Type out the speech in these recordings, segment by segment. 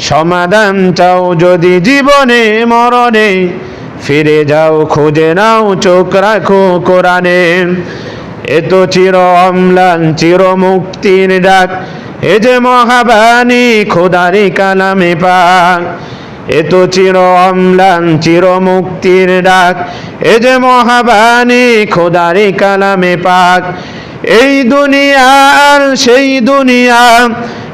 সমাধান চাও যদি জীবনে, মরণে। ফিরে যাও, খুঁজে নাও, চোখ রাখো কোরআনে। এ তো চির অম্লান, চির মুক্তির ডাক। এ যে মহাবাণী, খোদারি কালামে পাক। এ তো চির অম্লান, চির মুক্তির ডাক। এ যে মহাবাণী, খোদারি কালামে পাক। এই দুনিয়ার সেই দুনিয়া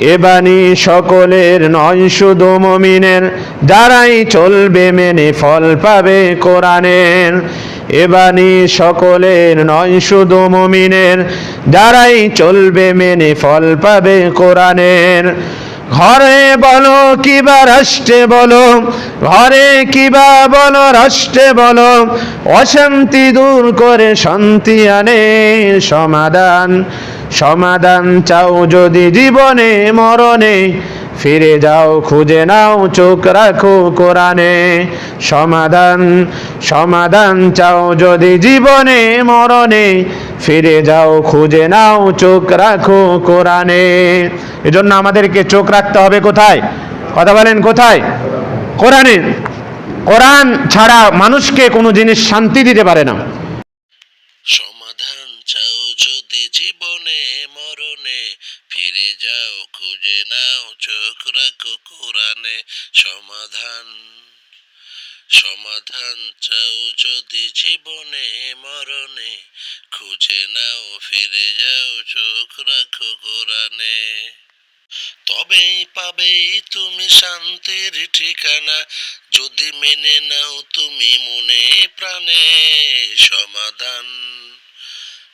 এবানি সকলের নয়, শুধু মমিনের। যারাই চলবে মেনে ফল পাবে কোরআনের। এবানি সকলের নয়, শুধু মমিনের। যারাই চলবে মেনে ফল পাবে কোরআনের। ঘরে বলো কিবা রাষ্ট্রে বলো, ঘরে কিবা বলো রাষ্ট্রে বলো, অশান্তি দূর করে শান্তি আনে সমাধান। সমাধান চাও যদি জীবনে, মরণে ফিরে যাও, খুঁজে নাও, চোখ রাখো কোরআনে। সমাধান সমাধান চাও যদি জীবনে, মরণে। ফিরে যাও, খুঁজে নাও, চোখ রাখো কোরআনে। এজন্য আমাদেরকে চোখ রাখতে হবে কোথায়? কথা বলেন কোথায়? কোরআনে। কোরআন ছাড়া মানুষকে কোনো জিনিস শান্তি দিতে পারে না। সমাধান চাও যদি জীবনে ফিরে যাও, খুঁজে নাও চোখ রাখো কোরআনে সমাধান। সমাধান চাও যদি জীবনে মরণে, খুঁজে নাও ফিরে যাও চোখ রাখো কোরআনে। তবেই পাবেই তুমি শান্তির ঠিকানা, যদি মেনে নাও তুমি মনে প্রাণে সমাধান।